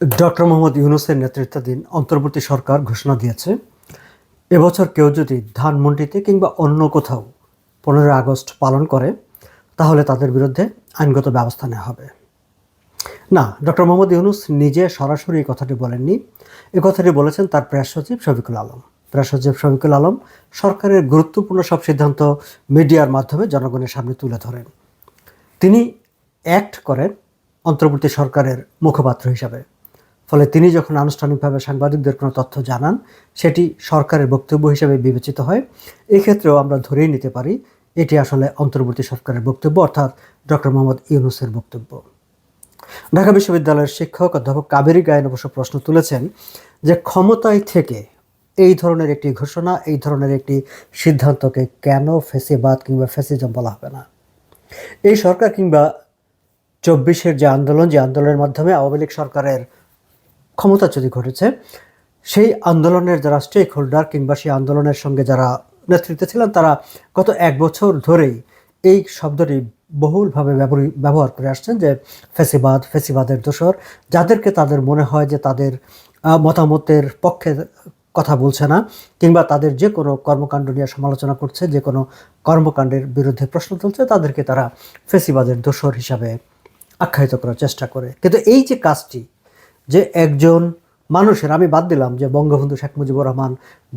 Doctor Mohammad ইউনুসের নেতৃত্বাধীন অন্তর্বর্তী সরকার ঘোষণা দিয়েছে, এবছর কেউ যদি ধানমন্ডিতে কিংবা অন্য কোথাও পনেরোই আগস্ট পালন করে, তাহলে তাদের বিরুদ্ধে আইনগত ব্যবস্থা নেওয়া হবে। না, ডক্টর মোহাম্মদ ইউনুস নিজে সরাসরি এই কথাটি বলেননি। এ কথাটি বলেছেন তার প্রেস সচিব শফিকুল আলম। প্রেস সচিব শফিকুল আলম সরকারের গুরুত্বপূর্ণ সব সিদ্ধান্ত মিডিয়ার মাধ্যমে জনগণের সামনে তুলে ধরেন। তিনি অ্যাক্ট করেন অন্তর্বর্তী সরকারের মুখপাত্র হিসাবে। ফলে তিনি যখন আনুষ্ঠানিকভাবে সাংবাদিকদের কোনো তথ্য জানান, সেটি সরকারের বক্তব্য হিসেবে বিবেচিত হয়। এক্ষেত্রেও আমরা ধরেই নিতে পারি, এটি আসলে অন্তর্বর্তী সরকারের বক্তব্য, অর্থাৎ ডক্টর মোহাম্মদ ইউনুসের বক্তব্য। ঢাকা বিশ্ববিদ্যালয়ের শিক্ষক অধ্যাপক কাবেরী গায়েন অবশ্য প্রশ্ন তুলেছেন যে ক্ষমতায় থেকে এই ধরনের একটি ঘোষণা, এই ধরনের একটি সিদ্ধান্তকে কেন ফেসিবাদ কিংবা ফেসিজম বলা হবে না? এই সরকার কিংবা চব্বিশের যে আন্দোলন, যে আন্দোলনের মাধ্যমে আওয়ামী লীগ সরকারের ক্ষমতাচ্যুতি ঘটেছে, সেই আন্দোলনের যারা স্টেক হোল্ডার কিংবা সেই আন্দোলনের সঙ্গে যারা নেতৃত্বে ছিলেন, তারা গত এক বছর ধরেই এই শব্দটি বহুলভাবে ব্যবহৃ- ব্যবহার করে আসছেন যে ফেসিবাদ, ফেসিবাদের দোষর, যাদেরকে তাদের মনে হয় যে তাদের মতামতের পক্ষে কথা বলছে না, কিংবা তাদের যে কোনো কর্মকাণ্ড নিয়ে সমালোচনা করছে, যে কোনো কর্মকাণ্ডের বিরুদ্ধে প্রশ্ন তুলছে, তাদেরকে তারা ফেসিবাদের দোষর হিসাবে আখ্যায়িত করার চেষ্টা করে। কিন্তু এই যে কাজটি যে একজন মানুষের, আমি বাদ দিলাম যে বঙ্গবন্ধু শেখ মুজিবুর রহমান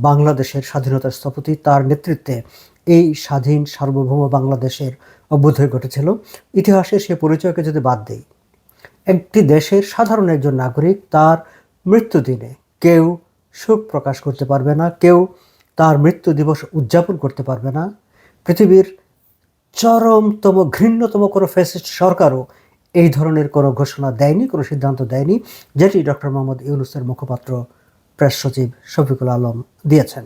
বাংলাদেশের স্বাধীনতার স্থপতি, তার নেতৃত্বে এই স্বাধীন সার্বভৌম বাংলাদেশের অভ্যুদয় ঘটেছিল। ইতিহাসে সে পরিচয়কে যদি বাদ দেই, একটি দেশের সাধারণ একজন নাগরিক তার মৃত্যুদিনে কেউ শোক প্রকাশ করতে পারবে না, কেউ তার মৃত্যু দিবস উদযাপন করতে পারবে না। পৃথিবীর চরমতম, ঘৃণ্যতম কোনো ফ্যাসিস্ট সরকারও এই ধরনের কোনো ঘোষণা দেয়নি, কোনো সিদ্ধান্ত দেয়নি, যেটি ডক্টর মোহাম্মদ ইউনুসের মুখপাত্র, প্রেস সচিব শফিকুল আলম দিয়েছেন।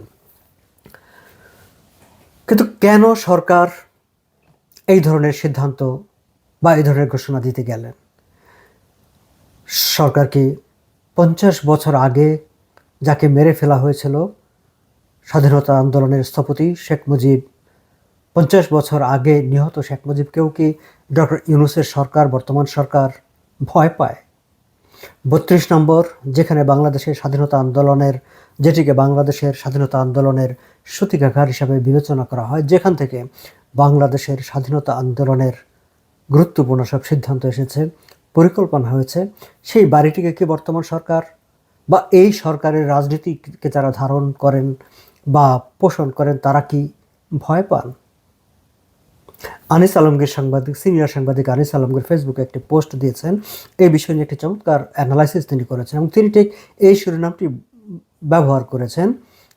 কিন্তু কেন সরকার এই ধরনের সিদ্ধান্ত বা এই ধরনের ঘোষণা দিতে গেলেন? সরকার কি পঞ্চাশ বছর আগে যাকে মেরে ফেলা হয়েছিল, স্বাধীনতা আন্দোলনের স্থপতি শেখ মুজিব পঞ্চাশ বছর আগে নিহত শেখ মুজিবকেও কি ডক্টর ইউনুসের সরকার, বর্তমান সরকার ভয় পায়? বত্রিশ নম্বর, যেখানে বাংলাদেশের স্বাধীনতা আন্দোলনের, যেটিকে বাংলাদেশের স্বাধীনতা আন্দোলনের সূতিকাঘার হিসাবে বিবেচনা করা হয়, যেখান থেকে বাংলাদেশের স্বাধীনতা আন্দোলনের গুরুত্বপূর্ণ সব সিদ্ধান্ত এসেছে, পরিকল্পনা হয়েছে, সেই বাড়িটিকে কি বর্তমান সরকার বা এই সরকারের রাজনীতিকে যারা ধারণ করেন বা পোষণ করেন, তারা কি ভয় পান? আনিস আলমগীর সাংবাদিক, সিনিয়র সাংবাদিক আনিস আলমগীর ফেসবুকে একটি পোস্ট দিয়েছেন। এই বিষয় নিয়ে একটি চমৎকার অ্যানালাইসিস তিনি করেছেন এবং তিনি ঠিক এই শিরোনামটি ব্যবহার করেছেন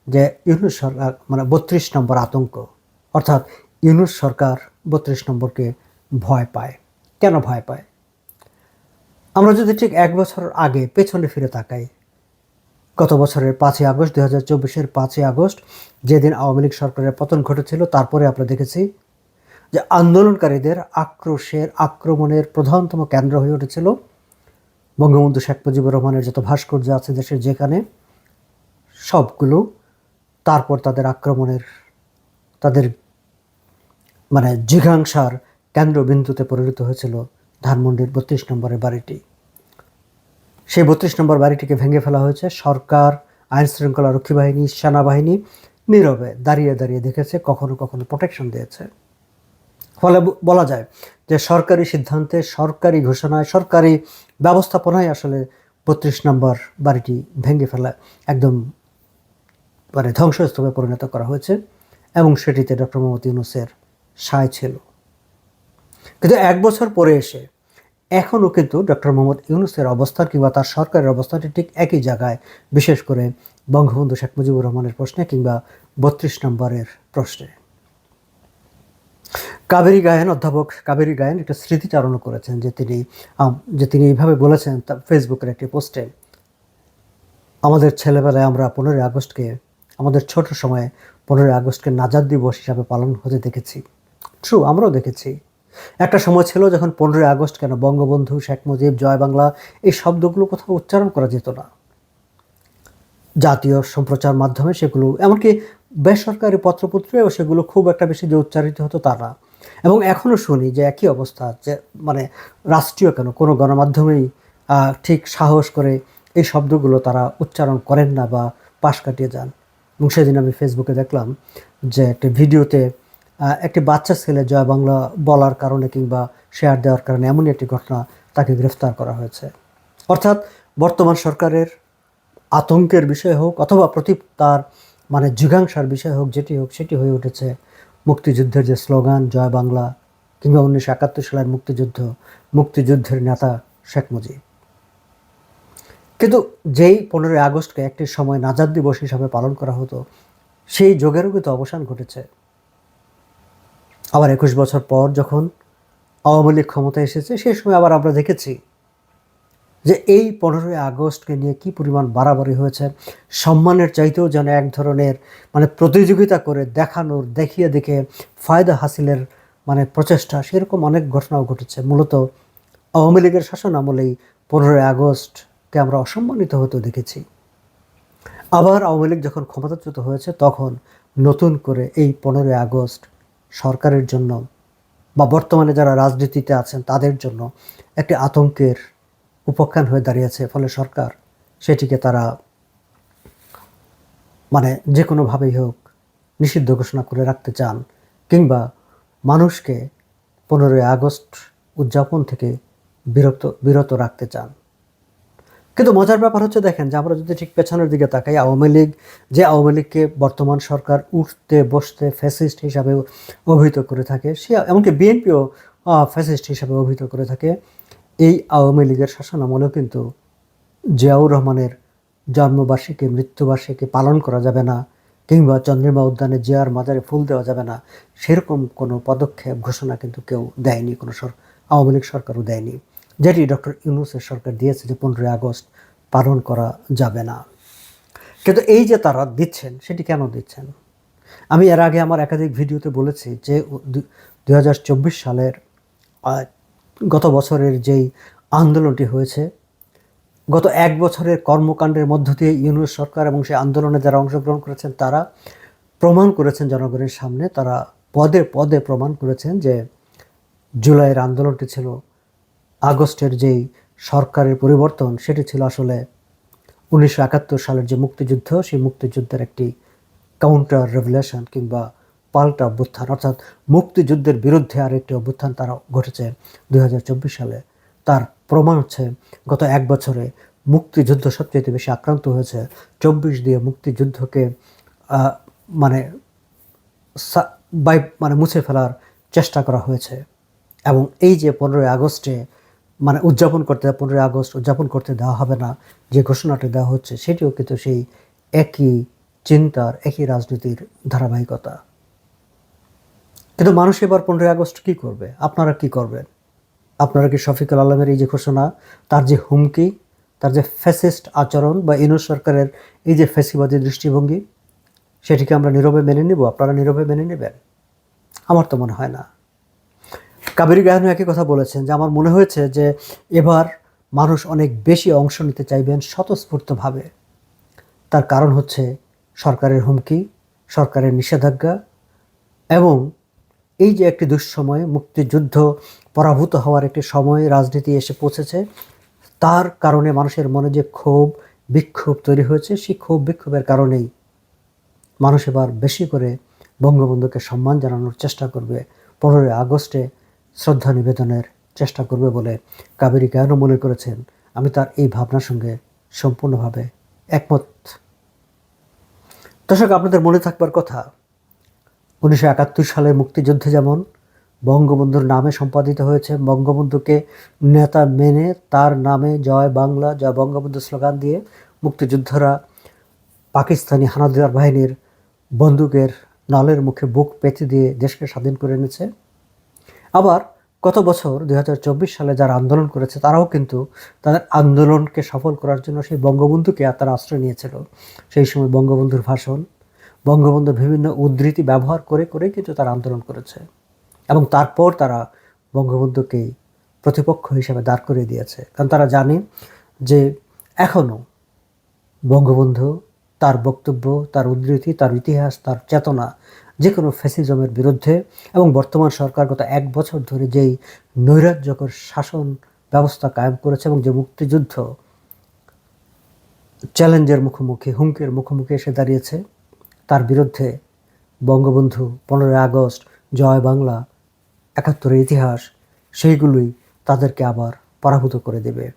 যে ইউনুস সরকার মানে বত্রিশ নম্বর আতঙ্ক, অর্থাৎ ইউনুস সরকার বত্রিশ নম্বরকে ভয় পায়। কেন ভয় পায়? আমরা যদি ঠিক এক বছর আগে পেছনে ফিরে তাকাই, গত বছরের পাঁচই আগস্ট দু হাজার চব্বিশের পাঁচই আগস্ট, যেদিন আওয়ামী লীগ সরকারের পতন ঘটেছিল, তারপরে আমরা দেখেছি যে আন্দোলনকারীদের আক্রোশের আক্রমণের প্রধানতম কেন্দ্র হয়ে উঠেছিল বঙ্গবন্ধু শেখ মুজিবুর রহমানের যত ভাস্কর্য আছে দেশের যেখানে, সবগুলো তারপর তাদের আক্রমণের, তাদের মানে জিঘাংসার কেন্দ্রবিন্দুতে পরিণত হয়েছিল ধানমন্ডির বত্রিশ নম্বরের বাড়িটি। সেই বত্রিশ নম্বর বাড়িটিকে ভেঙে ফেলা হয়েছে। সরকার আইন শৃঙ্খলা রক্ষী বাহিনী, সেনাবাহিনী নীরবে দাঁড়িয়ে দাঁড়িয়ে দেখেছে, কখনো কখনো প্রোটেকশন দিয়েছে। ফলে বলা যায় যে সরকারি সিদ্ধান্তে সরকারি ঘোষণায়, সরকারি ব্যবস্থাপনায় আসলে বত্রিশ নম্বর বাড়িটি ভেঙে ফেলা একদম মানে ধ্বংসস্তূপে পরিণত করা হয়েছে এবং সেটিতে ডক্টর মোহাম্মদ ইউনুসের সায় ছিল। কিন্তু এক বছর পরে এসে এখনও কিন্তু ডক্টর মোহাম্মদ ইউনুসের অবস্থান কিংবা তার সরকারের অবস্থানটি ঠিক একই জায়গায়, বিশেষ করে বঙ্গবন্ধু শেখ মুজিবুর রহমানের প্রশ্নে কিংবা বত্রিশ নম্বরের প্রশ্নে। কাবেরী গায়েন অধ্যাপক কাবেরী গায়েন একটা স্মৃতিচারণ করেছেন যে তিনি যে তিনি এইভাবে বলেছেন তার ফেসবুকের একটি পোস্টে, আমাদের ছেলেবেলায় আমরা পনেরোই আগস্টকে, আমাদের ছোট সময়ে পনেরোই আগস্টকে নাজাদ দিবস হিসাবে পালন হতে দেখেছি। ট্রু আমরাও দেখেছি। একটা সময় ছিল যখন পনেরোই আগস্ট কেন বঙ্গবন্ধু, শেখ মুজিব, জয় বাংলা এই শব্দগুলো কোথাও উচ্চারণ করা যেত না। জাতীয় সম্প্রচার মাধ্যমে সেগুলো, এমনকি বেসরকারি পত্রপত্রেও সেগুলো খুব একটা বেশি যে উচ্চারিত হতো তা না। এবং এখনও শুনি যে একই অবস্থা, যে মানে রাষ্ট্রীয় কেন? কোনো গণমাধ্যমেই ঠিক সাহস করে এই শব্দগুলো তারা উচ্চারণ করেন না বা পাশ কাটিয়ে যান। এবং সেদিন আমি ফেসবুকে দেখলাম যে একটি ভিডিওতে একটি বাচ্চা ছেলে জয় বাংলা বলার কারণে কিংবা শেয়ার দেওয়ার কারণে এমনই একটি ঘটনা তাকে গ্রেফতার করা হয়েছে। অর্থাৎ বর্তমান সরকারের আতঙ্কের বিষয় হোক অথবা প্রতি তার মানে জিজ্ঞাংসার বিষয় হোক, যেটি হোক, সেটি হয়ে উঠেছে মুক্তিযুদ্ধের যে স্লোগান, জয় বাংলা, কিংবা উনিশশো একাত্তর সালের মুক্তিযুদ্ধ, মুক্তিযুদ্ধের নেতা শেখ মুজিব। কিন্তু যেই পনেরোই আগস্টকে একটি সময় নাজাদ দিবস হিসাবে পালন করা হতো, সেই যোগেরও কিন্তু অবসান ঘটেছে। আবার একুশ বছর পর যখন আওয়ামী লীগ ক্ষমতায় এসেছে, সেই সময় আবার আমরা দেখেছি যে এই পনেরোই আগস্টকে নিয়ে কি পরিমাণ বাড়াবাড়ি হয়েছে, সম্মানের চাইতেও যেন এক ধরনের মানে প্রতিযোগিতা করে দেখানোর, দেখিয়ে দেখে ফায়দা হাসিলের মানে প্রচেষ্টা, সেরকম অনেক ঘটনাও ঘটেছে। মূলত আওয়ামী লীগের শাসন আমলেই পনেরোই আগস্টকে আমরা অসম্মানিত হতে দেখেছি। আবার আওয়ামী লীগ যখন ক্ষমতাচ্যুত হয়েছে, তখন নতুন করে এই পনেরোই আগস্ট সরকারের জন্য বা বর্তমানে যারা রাজনীতিতে আছেন, তাদের জন্য একটি আতঙ্কের উপখ্যান হয়ে দাঁড়িয়েছে, ফলে সরকার সেটিকে তারা মানে যে কোনোভাবেই হোক নিষিদ্ধ ঘোষণা করে রাখতে চান, কিংবা মানুষকে পনেরোই আগস্ট উদযাপন থেকে বিরক্ত, বিরত রাখতে চান। কিন্তু মজার ব্যাপার হচ্ছে দেখেন যে আমরা যদি ঠিক পেছনের দিকে তাকাই, আওয়ামী লীগ, যে আওয়ামী লীগকে বর্তমান সরকার উঠতে, বসতে ফ্যাসিস্ট হিসাবে অভিহিত করে থাকে, সে এমনকি বিএনপিও ফ্যাসিস্ট হিসাবে অভিহিত করে থাকে। এই আওয়ামী লীগের শাসন আমলেও কিন্তু জিয়াউর রহমানের জন্মবার্ষিকী, মৃত্যুবার্ষিকী পালন করা যাবে না কিংবা চন্দ্রিমা উদ্যানে জিয়ার মাজারে ফুল দেওয়া যাবে না। সেরকম কোনো পদক্ষেপ, ঘোষণা কিন্তু কেউ দেয়নি, কোনো সর, আওয়ামী লীগ সরকারও দেয়নি। যেটি ডক্টর ইউনুসের সরকার দিয়েছে যে পনেরোই আগস্ট পালন করা যাবে না। কিন্তু এই যে তারা দিচ্ছেন, সেটি কেন দিচ্ছেন? আমি এর আগে আমার একাধিক ভিডিওতে বলেছি যে দু হাজার চব্বিশ সালের গত বছরের যেই আন্দোলনটি হয়েছে, গত এক বছরের কর্মকাণ্ডের মধ্য দিয়ে ইউনুস সরকার এবং সেই আন্দোলনে যারা অংশগ্রহণ করেছেন, তারা প্রমাণ করেছেন জনগণের সামনে, তারা পদে পদে প্রমাণ করেছেন যে জুলাইয়ের আন্দোলনটি ছিল আগস্টের যেই সরকারের পরিবর্তন, সেটি ছিল আসলে উনিশশো একাত্তর সালের যে মুক্তিযুদ্ধ, সেই মুক্তিযুদ্ধের একটি কাউন্টার রেভলিউশন কিংবা পাল্টা অভ্যুত্থান, অর্থাৎ মুক্তিযুদ্ধের বিরুদ্ধে আর একটি অভ্যুত্থান তারা ঘটেছে দু হাজার চব্বিশ সালে। তার প্রমাণ হচ্ছে গত এক বছরে মুক্তিযুদ্ধ সবচেয়ে বেশি আক্রান্ত হয়েছে। চব্বিশ দিয়ে মুক্তিযুদ্ধকে মানে বাই মানে মুছে ফেলার চেষ্টা করা হয়েছে। এবং এই যে পনেরোই আগস্টে মানে উদযাপন করতে, পনেরোই আগস্ট উদযাপন করতে দেওয়া হবে না, যে ঘোষণাটি দেওয়া হচ্ছে, সেটিও কিন্তু সেই একই চিন্তার, একই রাজনীতির ধারাবাহিকতা। কিন্তু মানুষ এবার পনেরোই আগস্ট কি করবে? আপনারা কি করবেন? আপনারা কি শফিকুল আলমের এই যে ঘোষণা, তার যে হুমকি, তার যে ফ্যাসিস্ট আচরণ বা ইউনুস সরকারের এই যে ফ্যাসিবাদী দৃষ্টিভঙ্গি, সেটিকে আমরা নীরবে মেনে নিব? আপনারা নীরবে মেনে নেবেন? আমার তো মনে হয় না। কাবেরী গায়নও একই কথা বলেছেন যে, আমার মনে হয়েছে যে, এবার মানুষ অনেক বেশি অংশ নিতে চাইবেন স্বতঃস্ফূর্তভাবে। তার কারণ হচ্ছে সরকারের হুমকি, সরকারের নিষেধাজ্ঞা এবং এই যে একটি দুঃসময় মুক্তিযুদ্ধ পরাভূত হওয়ার একটি সময় রাজনীতি এসে পৌঁছেছে, তার কারণে মানুষের মনে যে ক্ষোভ, বিক্ষোভ তৈরি হয়েছে, সেই ক্ষোভ বিক্ষোভের কারণেই মানুষ এবার বেশি করে বঙ্গবন্ধুকে সম্মান জানানোর চেষ্টা করবে। পনেরোই আগস্টে শ্রদ্ধা নিবেদনের চেষ্টা করবে বলে কাবেরী গায়নও মনে করেছেন। আমি তার এই ভাবনার সঙ্গে সম্পূর্ণভাবে একমত। দর্শক, আপনাদের মনে থাকবার কথা উনিশশো একাত্তর সালে মুক্তিযুদ্ধে যেমন বঙ্গবন্ধুর নামে সম্পাদিত হয়েছে, বঙ্গবন্ধুকে নেতা মেনে তার নামে জয় বাংলা, জয় বঙ্গবন্ধু স্লোগান দিয়ে মুক্তিযোদ্ধারা পাকিস্তানি হানাদার বাহিনীর বন্দুকের নলের মুখে বুক পেতে দিয়ে দেশকে স্বাধীন করে এনেছে। আবার গত বছর দু হাজার চব্বিশ সালে যারা আন্দোলন করেছে, তারাও কিন্তু তাদের আন্দোলনকে সফল করার জন্য সেই বঙ্গবন্ধুকে তারা আশ্রয় নিয়েছিল। সেই সময় বঙ্গবন্ধুর ভাষণ বঙ্গবন্ধুর বিভিন্ন উদ্ধৃতি ব্যবহার করে করে কিন্তু তারা আন্দোলন করেছে। এবং তারপর তারা বঙ্গবন্ধুকেই প্রতিপক্ষ হিসেবে দাঁড় করিয়ে দিয়েছে। কারণ তারা জানে যে এখনও বঙ্গবন্ধু তার বক্তব্য, তার উদ্ধৃতি, তার ইতিহাস, তার চেতনা যে কোনো ফ্যাসিজমের বিরুদ্ধে এবং বর্তমান সরকার গত এক বছর ধরে যেই নৈরাজ্যকর শাসন ব্যবস্থা কায়েম করেছে এবং যে মুক্তিযুদ্ধ চ্যালেঞ্জের মুখোমুখি, হুমকির মুখোমুখি এসে দাঁড়িয়েছে তার বিরুদ্ধে বঙ্গবন্ধু পনেরোই আগস্ট, জয় বাংলা, একাত্তরের ইতিহাস, সেইগুলোই তাদেরকে আবার পরাভূত করে দেবে।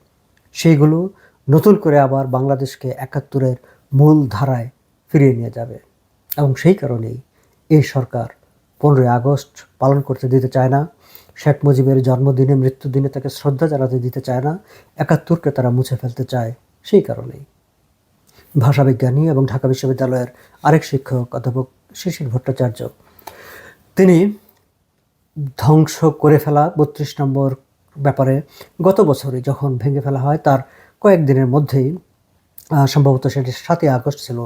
সেইগুলো নতুন করে আবার বাংলাদেশকে একাত্তরের মূল ধারায় ফিরিয়ে নিয়ে যাবে। এবং সেই কারণেই এই সরকার পনেরোই আগস্ট পালন করতে দিতে চায় না, শেখ মুজিবের জন্মদিনে, মৃত্যুদিনে তাকে শ্রদ্ধা জানাতে দিতে চায় না, একাত্তরকে তারা মুছে ফেলতে চায়, সেই কারণেই। ভাষাবিজ্ঞানী এবং ঢাকা বিশ্ববিদ্যালয়ের আরেক শিক্ষক অধ্যাপক শিশির ভট্টাচার্য। তিনি ধ্বংস করে ফেলা বত্রিশ নম্বর ব্যাপারে গত বছরই যখন ভেঙে ফেলা হয়, তার কয়েকদিনের মধ্যেই সম্ভবত সেটি সাতই আগস্ট ছিল,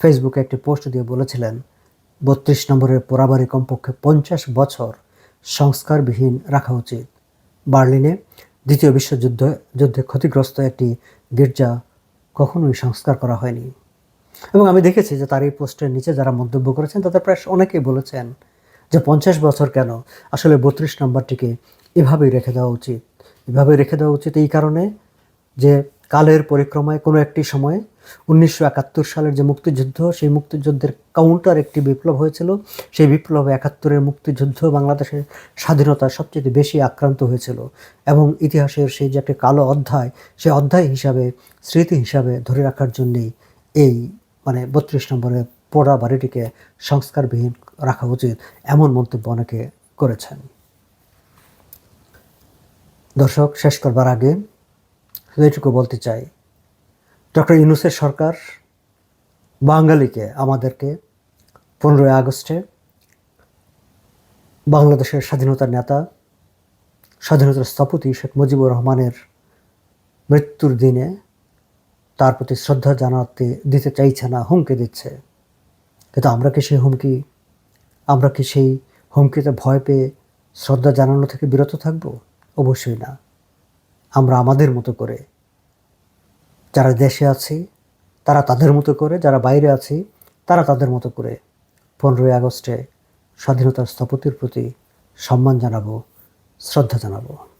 ফেসবুকে একটি পোস্ট দিয়ে বলেছিলেন, বত্রিশ নম্বরের পোড়াবাড়ি কমপক্ষে পঞ্চাশ বছর সংস্কারবিহীন রাখা উচিত। বার্লিনে দ্বিতীয় বিশ্বযুদ্ধ, যুদ্ধে ক্ষতিগ্রস্ত একটি গির্জা কখনোই সংস্কার করা হয়নি। এবং আমি দেখেছি যে তার এই পোস্টের নিচে যারা মন্তব্য করেছেন, তাদের প্রায় অনেকেই বলেছেন যে পঞ্চাশ বছর কেন? আসলে বত্রিশ নম্বরটিকে এভাবেই রেখে দেওয়া উচিত। এভাবে রেখে দেওয়া উচিত এই কারণে যে কালের পরিক্রমায় কোনো একটি সময়ে উনিশশো একাত্তর সালের যে মুক্তিযুদ্ধ, সেই মুক্তিযুদ্ধের কাউন্টার একটি বিপ্লব হয়েছিল। সেই বিপ্লবে একাত্তরের মুক্তিযুদ্ধ বাংলাদেশের স্বাধীনতা সবচেয়ে বেশি আক্রান্ত হয়েছিল এবং ইতিহাসের সেই যে একটা কালো অধ্যায় সেই অধ্যায় হিসাবে, স্মৃতি হিসাবে ধরে রাখার জন্যেই এই মানে বত্রিশ নম্বরের পোড়া বাড়িটিকে সংস্কারবিহীন রাখা উচিত এমন মন্তব্য অনেকে করেছেন। দর্শক, শেষ করবার আগে এটুকু বলতে চাই ডক্টর ইউনুসের সরকার বাঙালিকে আমাদেরকে পনেরোই আগস্টে বাংলাদেশের স্বাধীনতার নেতা, স্বাধীনতার স্থপতি শেখ মুজিবুর রহমানের মৃত্যুর দিনে তার প্রতি শ্রদ্ধা জানাতে দিতে চাইছে না, হুমকি দিচ্ছে। কিন্তু আমরা কি সেই হুমকি, আমরা কি সেই হুমকিতে ভয় পেয়ে শ্রদ্ধা জানানো থেকে বিরত থাকব? অবশ্যই না। আমরা আমাদের মতো করে যারা দেশে আছি, তারা তাদের মতো করে, যারা বাইরে আছি, তারা তাদের মতো করে পনেরোই আগস্টে স্বাধীনতার স্থপতির প্রতি সম্মান জানাব, শ্রদ্ধা জানাব।